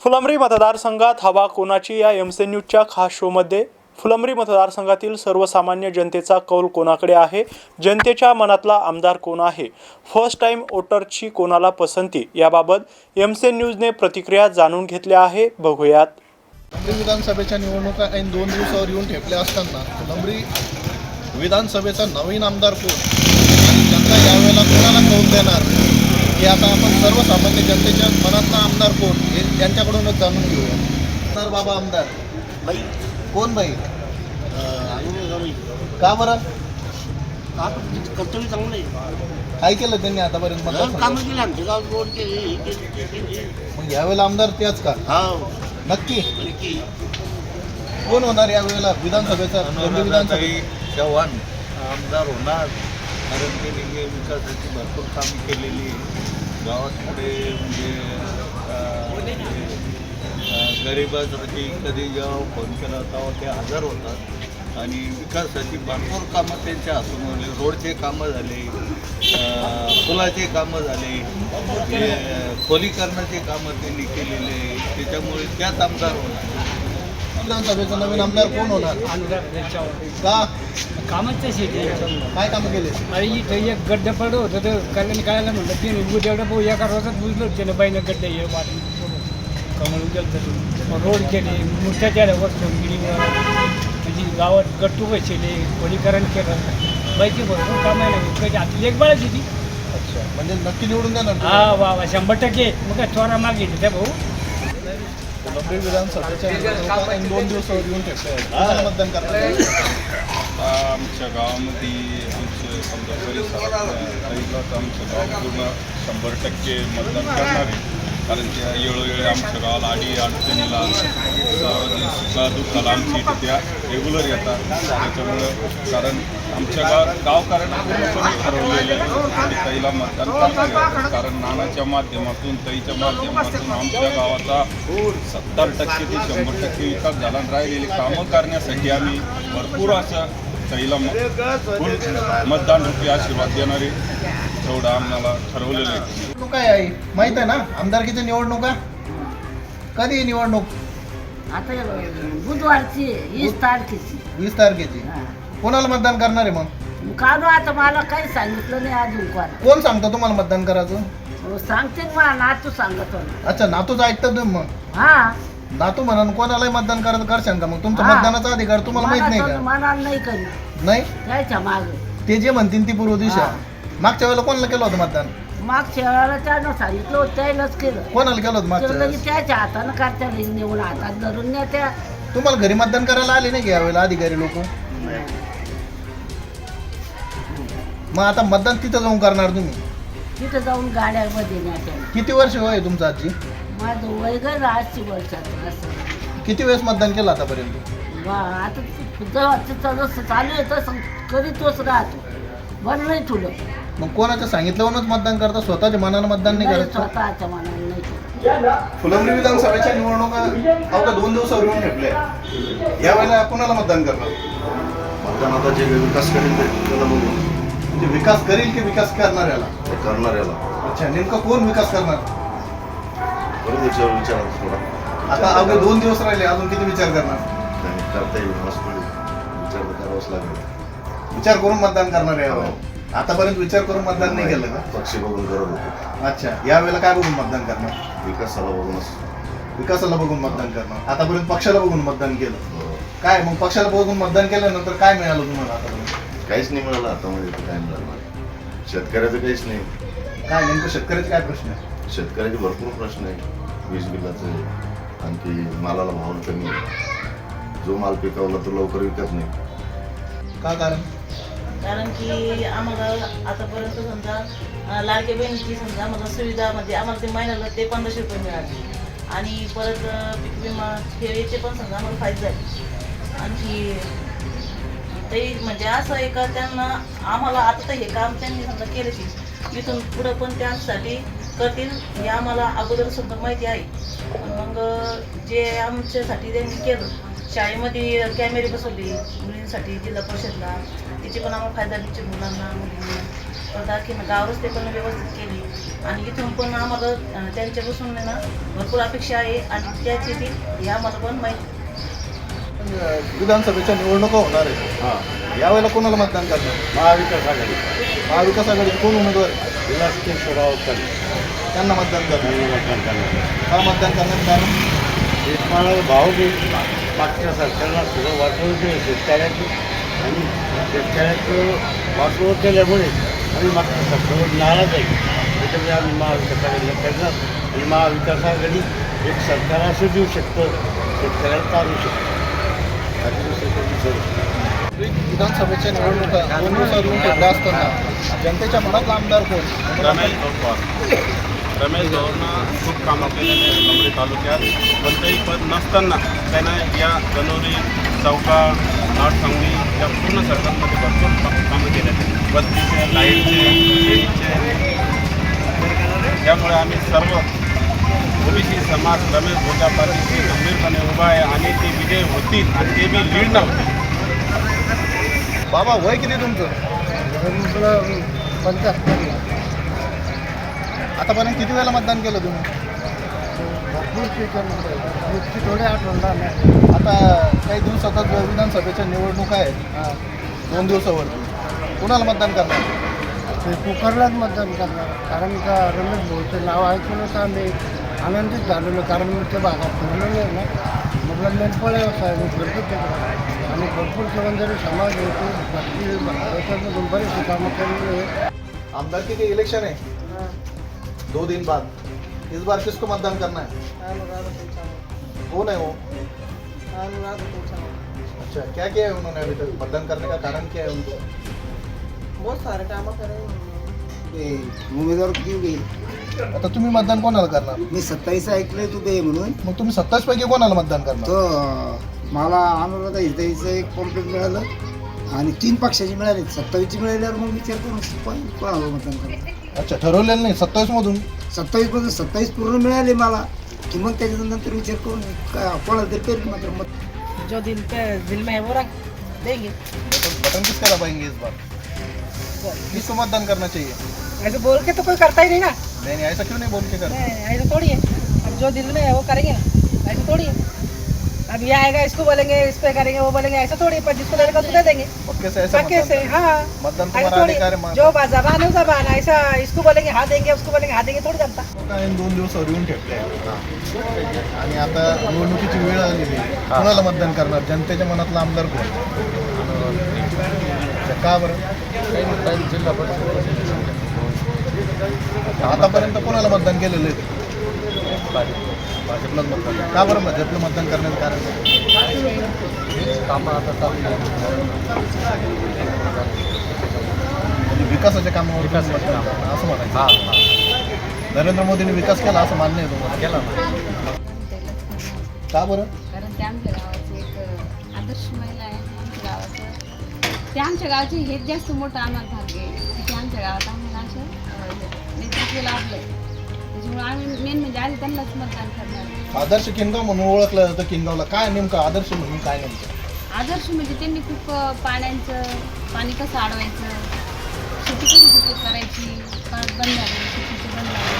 फुलंब्री मतदारसंघात हवा कोणाची या एमसी न्यूजच्या खास शोमध्ये फुलंब्री मतदारसंघातील सर्वसामान्य जनतेचा कौल कोणाकडे आहे? जनतेच्या मनातला आमदार कोण आहे? फर्स्ट टाइम वोटरची कोणाला पसंती? याबाबत एमसी न्यूजने प्रतिक्रिया जाणून घेतल्या आहे. बघूयात. फुलंब्री विधानसभेच्या निवडणुका ऐन दोन दिवसावर येऊन ठेपल्या असताना फुलंब्री विधानसभेचा नवीन आमदार कोण? आणि जनता यावेळेला कोणाला कौल देणार? हे आता आपण सर्वसामान्य जनतेच्या मनातला आमदार कोण? हे त्यांच्याकडूनच जाणून घेऊया. तर बाबा आमदार. बाई. कोण बाई? का बरं? कर्तव्य चांगलं आहे काय केलं त्यांनी आतापर्यंत? कामं केली आमच्या गावात रोड केली हे केली ते केली. मग यावेळेला आमदार तेच का? हो. नक्की? कोण होणार यावेळेला विधानसभेचा लंबरी विधानसभा चव्हाण. आमदार होणार. कारण त्यांनी हे विकासाची भरपूर कामं केलेली. गावात गावाकडे म्हणजे अं, गरिबासाठी कधी जेव्हा फोन केला तेव्हा ते हजर होतात आणि विकासाची भरपूर कामं त्यांच्या हातून झाले. रोडचे कामं झाले पुलाचे कामं झाले खोलीकरणाचे कामं त्यांनी केलेले त्याच्यामुळे त्याच आमदार होणार. विधानसभेचा नवीन आमदार कोण होणार? का? कामाचं शेती काय कामं केले? अरे इथं एक गड्डं पडलं होतं तर कल्याण काढायला म्हणलं ते उद्याकडं भाऊ एका रोजात बुजलं त्यानं बाईनं गड्डे हे वाटून कमळ गेलं रोड केले केल्या वस्तू गिरीवर म्हणजे गावात गट्टू बसले खोलीकरण केलं. बाईची भरपूर काम आहे ना कधी आपली एक बाळच होती अच्छा म्हणजे नक्की निवडून देणार तुम्ही? हा वा वा शंभर टक्के. मग काय चोरा मागे त्या भाऊ. लंबरी विधानसभेच्या निवडणुका इन दोन दिवसावर येऊन आहेत. कोणाला मतदान करणार आमच्या गावामध्ये आमचे समजा परिसरात आमचं गाव पूर्ण शंभर टक्के मतदान करणार आहे. कारण त्या वेळोवेळी आमच्या गावाला आडी अडचणीला सार्वजनिक सुखा दुःखाला आमची इथे त्या रेग्युलर येतात. त्याच्यामुळं कारण आमच्या गाव गावकऱ्यांना पूर्णपणे ठरवलेलं आहे. ताईला मतदान करणार कारण नानाच्या माध्यमातून ताईच्या माध्यमातून आमच्या गावाचा सत्तर टक्के ते शंभर टक्के विकास झाला आणि राहिलेली कामं करण्यासाठी आम्ही भरपूर असं ताईला मतदान रूपी आशीर्वाद देणारे तेवढं आम्हाला ठरवलेलं आहे. निवडणूक काय आहे माहीत आहे ना? आमदारकीच्या निवडणुका? कधी आहे निवडणूक? आता बुधवारची वीस तारखेची. वीस तारखेची. कोणाला मतदान करणार आहे मग? काढू आता मला काही सांगितलं नाही अजून कोण. कोण सांगतं तुम्हाला मतदान करायचं? हो, सांगते ना मला नातू सांगत होता अच्छा नातूच ऐकतात तुम्ही मग? हा. नातू म्हणून कोणालाही मतदान करायचं करशाल का मग? तुमचा हा. मतदानाचा अधिकार तुम्हाला माहीत नाही मला का नाही करी नाही? त्याच्या माग. ते जे म्हणतील ती पूर्व दिशा. हा. मागच्या वेळेला कोणाला केलं होतं मतदान? मागच्या वेळेला त्यानं सांगितलं होतं त्यालाच केलं. कोणाला केलं होतं मागच्या वेळेस? त्याच्या हातानं करत्या निवडून हातात धरून नेत्या. तुम्हाला घरी मतदान करायला आले नाही का यावेळेला अधिकारी लोक? मग आता मतदान तिथं जाऊन करणार तुम्ही? तिथं जाऊन गाड्यामध्ये किती वर्ष वय तुमचं आजी माझं वय गज आजची वर्षाचं असं. किती वेळेस मतदान केलं आतापर्यंत? वा आता जेव्हा तिथं जसं चालू आहे तसं करीतोच राहतो. बरं नाही तुला. मग कोणाचं सांगितल्यावरूनच मतदान करता? स्वतःच्या मनानं मतदान नाही करत स्वतःच्या मनाने नाही. केलं. फुलंब्री विधानसभेच्या निवडणुका अवघ्या दोन दिवसावर येऊन ठेपल्या यावेळेला कोणाला मतदान करणार? मतदान आता जे विकास करेल ते त्याला बघू. म्हणजे विकास करेल की विकास करणार याला ते करणार याला अच्छा नेमका कोण विकास करणार? करू विचार विचार थोडा. आता अवघे दोन दिवस राहिले अजून किती विचार करणार? करता येईल विचार तर करावाच लागेल. विचार करून मतदान करणार आहे यावेळेला. आतापर्यंत विचार करून मतदान नाही केलं का? पक्ष बघून करत होते. अच्छा यावेळेला काय बघून मतदान करणार? विकासाला बघूनच. विकासाला बघून मतदान करणार. आतापर्यंत पक्षाला बघून मतदान केलं. हो. काय मग पक्षाला बघून मतदान केल्यानंतर काय मिळालं तुम्हाला आतापर्यंत? काहीच नाही मिळालं आता मध्ये काय मिळालं शेतकऱ्याचं काहीच नाही. काय नेमकं शेतकऱ्याचे काय प्रश्न आहे? शेतकऱ्याचे भरपूर प्रश्न आहे वीज बिलाचे आणखी मालाला भाव कमी आहे. जो माल पिकवला तो लवकर विकत नाही. का कारण? कारण की आम्हाला आतापर्यंत समजा लाडके बहिणीची समजा आम्हाला सुविधा म्हणजे आम्हाला ते महिन्याला ते पंधराशे रुपये मिळाले. आणि परत पीक विमा खेळीचे पण समजा आम्हाला फायदे झाले. आणखी ते म्हणजे असं आहे का त्यांना आम्हाला आता तर हे काम त्यांनी समजा केलं की इथून पुढं पण त्यांसाठी करतील हे आम्हाला अगोदर सुद्धा माहिती आहे. मग जे आमच्यासाठी त्यांनी केलं शाळेमध्ये कॅमेरे बसवले मुलींसाठी जिल्हा परिषदला. त्याची पण आम्हाला फायदा निश्चित मुलांना मुलींना. परत आणखी गाव रस्ते पण व्यवस्थित केली. आणि इथून पण आम्हाला त्यांच्यापासून आहे ना भरपूर अपेक्षा आहे आणि त्याच येतील हे आम्हाला पण माहीत. विधानसभेच्या निवडणुका होणार आहे यावेळेला कोणाला मतदान करणार? महाविकास आघाडी. महाविकास आघाडीचे कोण उमेदवार? विलास केशवराव त्यांना मतदान करणार. मतदान करणार. का मतदान करण्याचं कारण? शेतमालाला भाव बी मागच्या सरकारला सगळं वाटवून केलं शेतकऱ्याची आणि शेतकऱ्याचं वाटवून केल्यामुळे आम्ही मागच्या सरकारवर नाराज आहे. त्याच्यामुळे आम्ही महाविकास आघाडीला करणार आणि महाविकास आघाडी एक सरकार असं देऊ शकतं शेतकऱ्याला चालू शकतं. बाकी दुसरं काही विचारू शकतो विधानसभेच्या निवडणुका दोन दिवसात येऊन ठेवल्या असताना जनतेच्या मनातला आमदार कोण? रमेश पवार रमेश पवारनं खूप कामं केलेले आहेत कमरे तालुक्यात. कोणतंही पद नसताना त्यानं या गणोरी चौका नाटसंगली या पूर्ण सरकारमध्ये भरपूर का- कामं आहेत बत्तीचे लाईटचे त्यामुळे आम्ही सर्व ओबीसी समाज रमेश भोजा पाटीलशी गंभीरपणे उभा आहे आणि ते विजय होतील आणि ते बी लीड नव्हते बाबा वय किती तुमचं? आतापर्यंत किती वेळेला मतदान केलं तुम्ही? थोडे आठवण आता काही दिवसातच विधानसभेच्या निवडणुका आहेत. दोन दिवसावरती. कुणाला मतदान करणार? ते कुकरलाच मतदान करणार. कारण का रमेश भाऊचं नाव ऐकून तर आम्ही आनंदित झालेलो. कारण मी त्या भागात फिरलेलो आहे ना. म्हटलं मेनपळे साहेब भरपूर तिकडे आणि भरपूर सवंजरी समाज होतो बाकी याच्यामधून बरेचसे कामं केलेले आहे आमदारकी के इलेक्शन है. दो दिन बाद. इस बार किसको मतदान करना है? कौन है वो? अच्छा क्या किया है उन्होंने अभी तक? मतदान करने का कारण क्या है उनको? बहुत सारे कामं करेल उमेदवार किती घेईल आता तुम्ही मतदान कोणाला करणार? मी सत्तावीस ऐकलंय तू दे म्हणून. मग तुम्ही सत्तावीस पैकी कोणाला मतदान करणार? तो मला अनुराधा हिताईचं एक कॉम्प्लेट मिळालं आणि तीन पक्षाची मिळाली सत्तावीसची मिळाल्यावर मग विचार कोण- कोणाला मतदान करणार? अच्छा ठरवलेलं नाही. सत्तावीस मधून सत्तावीसमध्ये सत्तावीस पूर्ण मिळाले मला. की मग त्याच्यानंतर विचार करून कोणाला तरी करेल मात्र मत जो दिल पे दिल में है वो रख देंगे बटन बटन किसका दबाएंगे इस बार? किसको मतदान करना चाहिए? ऐसे बोल के तो कोई करता ही नहीं ना. नहीं नहीं ऐसा क्यों नहीं बोल के कर नहीं ऐसा थोड़ी है. अब जो दिल में है वो करेंगे ना. ऐसा थोड़ी है. अब ये आएगा इसको बोलेंगे इस पे करेंगे वो बोलेंगे ऐसा थोड़ी पर जिसको देगा उसको दे देंगे। पक्के से ऐसा पक्के से हाँ। मतदान तुम्हारा अधिकार है जो जबान है जबान ऐसा इसको बोलेंगे हाँ देंगे उसको बोलेंगे हाँ देंगे थोड़ी जमता दोन दिवसावर येऊन ठेवले आहे. आणि आता निवडणुकीची वेळ आलेली आहे. कोणाला मतदान करणार? जनतेच्या मनातला आमदार कोण? का बरं? जिल्हा आतापर्यंत कोणाला मतदान केलेलं आहे? भाजपलाच मतदान का बरं भाजपला मतदान करण्याचं कारण? कामं आता विकासाच्या कामावर विकास असं म्हणायचं. नरेंद्र मोदींनी विकास केला असं मान्य आहे तुम्हाला. केला का बरं? कारण ते आमच्या गावाचे एक आदर्श महिला आहे आमच्या गावाचं. ते आमच्या गावाचे हेच जास्त मोठं आम्हाला भाग्य आहे की आमच्या गावात आम्हाला असं नेतृत्व लाभलं आम्ही मेन म्हणजे आधी त्यांनाच मतदान करणार. आदर्श किनगाव म्हणून ओळखलं जातं किनगावला. काय नेमकं आदर्श म्हणून काय नेमकं? आदर्श म्हणजे त्यांनी खूप अ, पाण्याचं पाणी कसं अडवायचं शेती कशी सुपीक करायची परत बंधारे शेतीचे बंधारे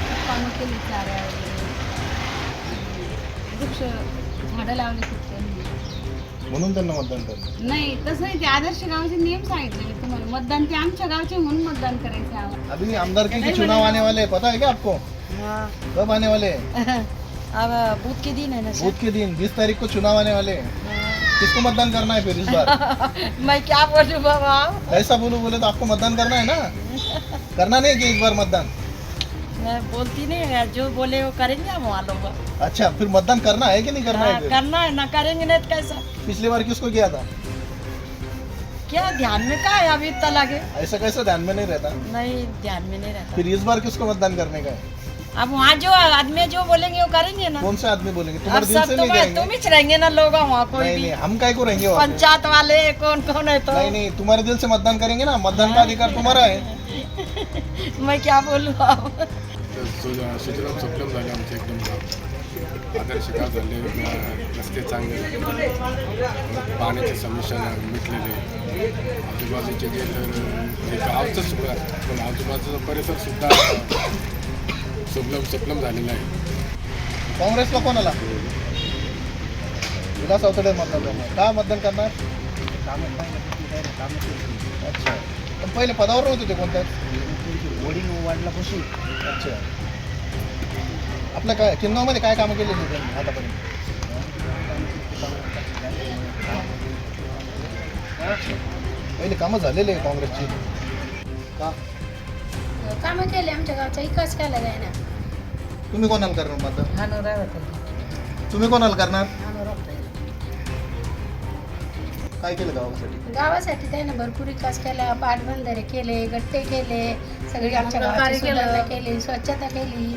खूप कामं केली चाऱ्या वगैरे वृक्ष झाडं लावली. म्हणून त्यांना मतदान करणार नाही तसं नाही ते आदर्श गावाचे नियम सांगितले मी तुम्हाला. मतदान ते आमच्या गावचे म्हणून मतदान करायचं आम्हाला. अभी आमदारकी के चुनाव आने वाले हैं पता है क्या आपको? कब आने वाले हैं अब बूथ के दिन है ना बूथ के दिन बीस तारीख को चुनाव आने वाले हैं। किसको मतदान करना है फिर इस बार? मैं क्या बोलूँ बाबा? ऐसा बोलो बोले तो आपको मतदान करना है ना? करना नहीं कि इस बार मतदान? मैं बोलती नहीं है जो बोले वो करेंगे हम वालों का अच्छा फिर मतदान करना है कि नहीं करना है हाँ, फिर? करना है ना करेंगे नहीं तो कैसा? पिछली बार किसको किया था? क्या ध्यान में का है अभी इतना लगे? ऐसा कैसे ध्यान में नहीं रहता? नहीं ध्यान में नहीं रहता। फिर इस बार किसको मतदान करने का है? अब वहाँ जो आदमी जो बोलेंगे वो करेंगे ना। कौन से आदमी बोलेंगे? अब तुम्हारे दिल सबसे तुम नहीं तुम ही रहेंगे ना लोग वहाँ कोई नहीं भी। नहीं हम काय को रहेंगे वहाँ पे? पंचायत वाले कौन कौन है तो? नहीं नहीं तुम्हारे दिल से मतदान करेंगे ना मतदान का अधिकार तुम्हारा है। मैं क्या बोलूँ अब? शेतीराम सप्लम झाले आमचे एकदम आदर्श गाव झाले रस्ते चांगले पाण्याची समस्या मिटलेली. आजूबाजूचे जे जे गावचं सुद्धा पण आजूबाजूचा परिसर सुद्धा सुबलम सुफलम झालेला आहे. काँग्रेसला कोणाला? विलास अवतडे मतदान करणार. का मतदान करणार? अच्छा. पण पहिले पदावर नव्हते ते कोणत्या? बोर्डिंग वाढल्यापासून. अच्छा. आपल्या काय किन्नौमध्ये काय कामं केलेली त्यांनी आतापर्यंत? पहिले कामं झालेले आहे काँग्रेसची. का? कामं केले आमच्या गावचा विकास केला जाय ना तुम्ही कोणाला करणार मतदान हा तुम्ही कोणाला करणार? काय केलं गावासाठी? गावासाठी त्याने भरपूर विकास केला पाटबंधारे केले गट्टे केले सगळी आमच्या गावाची. सुधारणा केली स्वच्छता केली.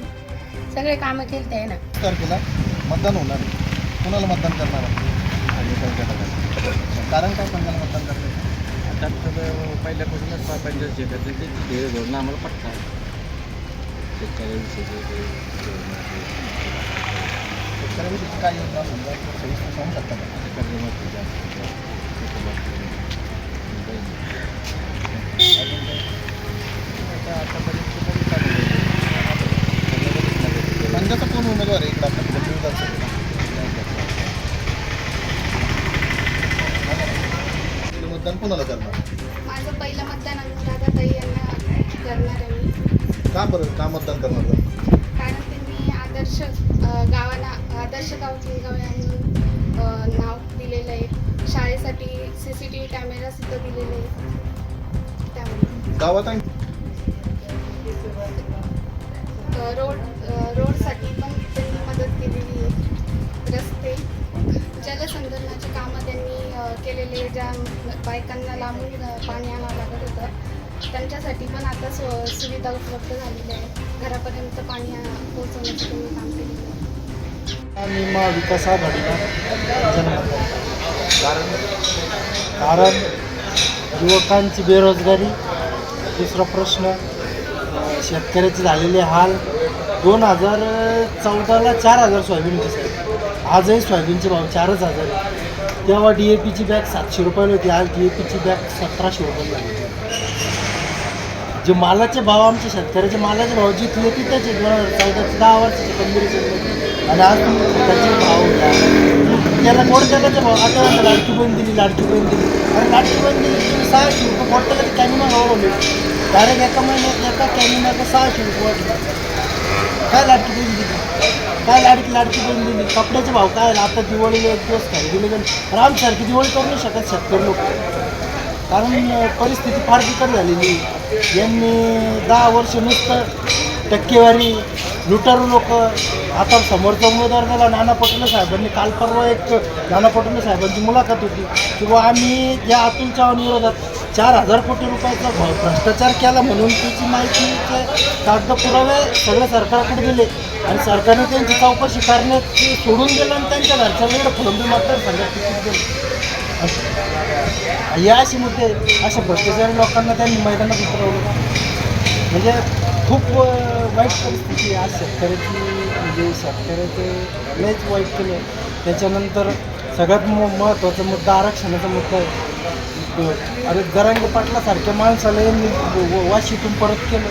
सगळे कामं केली त्याने तारखेला मतदान होणार. कुणाला मतदान करणार कारण काय सांगाल मतदान करणार? आता तर पहिल्यापासूनच पंचायत शेतातले ते धोरणं आम्हाला पटतात शेतकऱ्यांविषयी शेतकऱ्याविषयी काय योजना समजा सविस्तर सांगू शकता का कर्जमाफी जास्त पंजाचा कोण उमेदवार आहे इकडं आपल्या मुंबई विधानसभेला आपलं मतदान कोणाला करणार? माझं पहिलं मतदान अनुराधा ताई यांना करणार आहे. मी का बरं? का मतदान करणार का? कारण त्यांनी आदर्श अ, गावाला आदर्श गाव गाव यांनी अ, नाव दिलेलं आहे. शाळेसाठी C C T V camera सुद्धा दिलेले आहे त्यामुळे. गावात आणि अ, रोड अ, रोडसाठी पण त्यांनी मदत केलेली आहे. रस्ते. जलसंधारणाची कामं त्यांनी केलेले ज्या बायकांना लांबून पाणी आणावं लागत होतं त्यांच्यासाठी पण आता सु सुविधा उपलब्ध झालेल्या आहे घरापर्यंत पाणी पोहोचवण्याचं त्यांनी काम केलेलं आहे. आम्ही महाविकास आघाडीला कारण कारण युवकांची बेरोजगारी दुसरा प्रश्न शेतकऱ्याचे झालेले हाल दोन हजार चौदाला चार हजार सोयाबीन होती आजही सोयाबीनचे भाव चारच हजार आहे. तेव्हा डी ए पीची बॅग सातशे रुपयाला होती. आज डी ए पीची बॅग सतराशे रुपयाला झाली जे मालाचे भाव आमच्या शेतकऱ्याचे मालाचे भाव जिथले तिथेच दोन हजार चौदाचे दहा वर्षाचे कंपनीचे आणि आज त्याचे भाव त्याला कोणत्याचे भाव? आता म्हणता लाडकी बहीण दिली लाडकी बहीण दिली. आणि लाडकी बहीण दिली तुम्ही सहाशे रुपये कोणत्याला कॅमिना वाढवले डायरेक्ट एका महिन्यात एका कॅमिनाचं सहाशे रुपये वाटलं. काय लाडकी बहीण दिली? काय लाडकी लाडकी बहीण दिली? कपड्याचे भाव काय आता दिवाळीला एक दिवस काय गेले रामसारखी दिवाळी करू नाही शकत शेतकरी लोक. कारण परिस्थिती फार बिकट झालेली यांनी दहा वर्ष नुसतं टक्केवारी लुटारू लोक. आता समोरचा उमेदवार झाला नाना पटोले साहेबांनी. काल परवा एक नाना पटोले साहेबांची मुलाखत होती. की बुवा आम्ही या अतुल चव्हाण विरोधात चार हजार कोटी रुपयाचा भ- भ्रष्टाचार केला म्हणून त्याची माहितीचे कागद पुरावे सगळे सरकारकडे दिले. आणि सरकारने त्यांची चौकशी करण्यात सोडून दिलं आणि त्यांच्या घरच्या वेळ फुलंबी मतदारसंघात तिकीट दिलं. या अशी मुद्दे अशा भ्रष्टाचारी लोकांना त्यांनी मैदानात उतरवलं. म्हणजे खूप वाईट परिस्थिती आज शेतकऱ्याची म्हणजे शेतकऱ्याचे लयच वाईट केलं. त्याच्यानंतर सगळ्यात म महत्त्वाचा मुद्दा आरक्षणाचा मुद्दा आहे. अरे जरांगे पाटलासारख्या माणसाला यांनी वाशीतून परत केलं.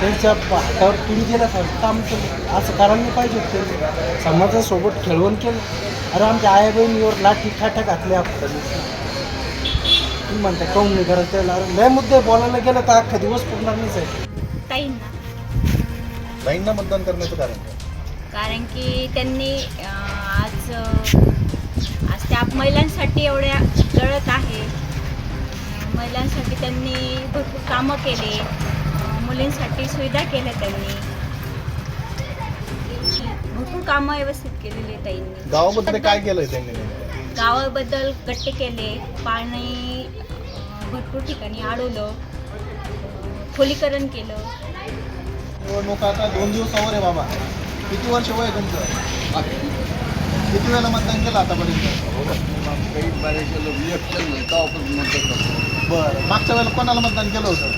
त्यांच्या हातावर तुडी दिल्यासारखं काम केलं. असं करायला नाही पाहिजे होतं समाजासोबत खेळवण केलं. अरे आमच्या आई बहिणीवर लाठी खाट्या घातल्या. आपण तुम्ही म्हणता काऊन नाही करत त्याला? अरे लय मुद्दे बोलायला गेलं तर अख्खा दिवस पुरणार नाही साहेब. ताईंना. ताईंना मतदान करण्याचं कारण कारण की त्यांनी आज आज त्या महिलांसाठी एवढ्या लढत आहे. महिलांसाठी त्यांनी भरपूर कामं केले. मुलींसाठी सुविधा केल्या त्यांनी. भरपूर कामं व्यवस्थित केलेली आहे ताईंनी. गावामध्ये काय केलंय त्यांनी? गावाबद्दल गट्टे केले पाणी भरपूर ठिकाणी अडवलं खोलीकरण केलं. निवडणूक आता दोन दिवसावर आहे बाबा किती वर्ष वय आहे तुमचं? किती वेळेला मतदान केलं आतापर्यंत? बारे. मागच्या वेळेला कोणाला मतदान केलं होतं?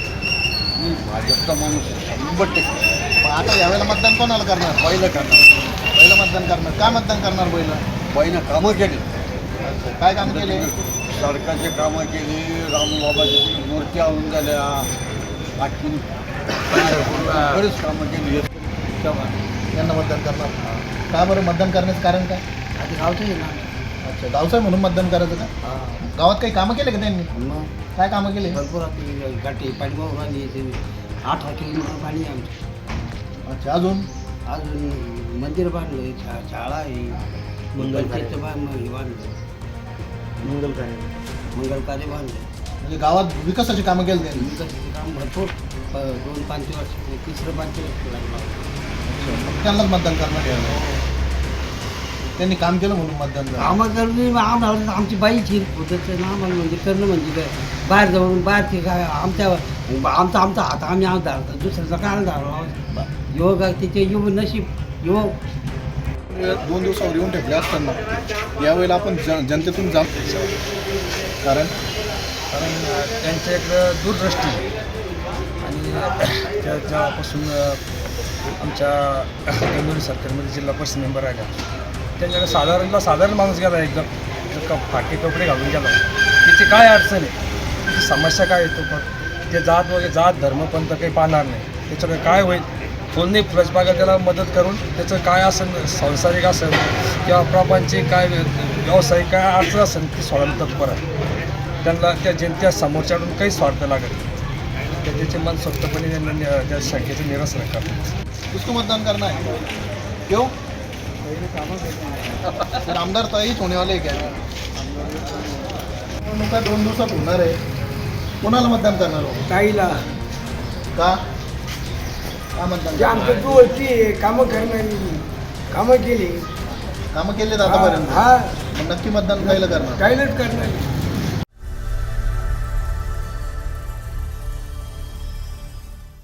मी भाजपचा माणूस शंभर टक्के मग आता यावेळेला मतदान कोणाला करणार? पहिलं करणार पहिलं मतदान करणार. का मतदान करणार पहिलं? बाईनं कामं केली काय काम केले? सडकाचे कामं केली. रामबाबाची मूर्ती आणून झाल्या बाकी बरेच कामं केली. यांना मतदान करणार. का बरं? मतदान करण्याचं कारण काय? आधी गावचं आहे ना. अच्छा गावचं आहे म्हणून मतदान करायचं का? गावात काही कामं केले का त्यांनी? मग? काय कामं केले? भरपूर आपली गाठी पाणी वाहून आली ते. अठरा किलोमीटर पाणी आहे आमचं. अच्छा अजून? अजून मंदिर बांधलं शा शाळा आहे. मंगलकार्य बांधलं. मंगल कार्य मंगल कार्य बांधलं. म्हणजे गावात विकासाची कामं केली त्यांनी. विकासाचं काम भरपूर. प- दोन पाच वर्ष तिसरं पाच वर्ष लागलं. त्यांनाच मतदान करणार आहे. त्यांनी काम केलं म्हणून मतदान झालं. आम्हाला करणं आम्हाला आमची बाईची त्याचं ना आम्हाला म्हणजे करणं म्हणजे काय? बाहेर जाऊन बाहेरचे काय आमच्या आमचा आमचा हात आम्ही आम धरतो दुसऱ्याचा काय धरला योग त्याचे योग नशीब योग. दोन दिवसावर येऊन ठेवले असताना यावेळेला आपण जन जनतेतून जाऊ कारण? कारण त्यांच्या इकडं दूरदृष्टी आहे. आणि त्या जेव्हापासून अ, आमच्या डोंबिवली सरकारमध्ये जिल्हा परिषद मेंबर आल्या त्यांच्याकडे साधारणला साधारण माणूस गेला एकदम. कप का फाटे कपडे घालून गेला. तिची काय अडचण आहे? समस्या काय येतो पण ते जात वगैरे जात धर्मपंथ काही पाहणार नाही. त्याच्याकडे काय होईल? कोणी फुलसबागा त्याला मदत करून त्याचं काय असेल सांसारिक असेल किंवा प्रपंचिक काय व्यावसायिक काय अडचण असेल ती सोडायला तत्पर आहे त्यांना त्या जनत्या समोरच्याकडून काही स्वार्थ लागत त्याचे मन स्वतःपणे त्यांना नि- त्या शंकेचं निरसन करतात. किसको मतदान करणार आहे. क्यों तर आमदार ताईच होणे वाले आहे क्या निवडणुका दोन दिवसात होणार आहे. कोणाला मतदान करणार हो? ताईला. का? का जे? आमच्या जवळची कामं करणारी कामं केली. कामं केलेत आतापर्यंत. हा मग नक्की मतदान कायला करणार? काहीच करणारी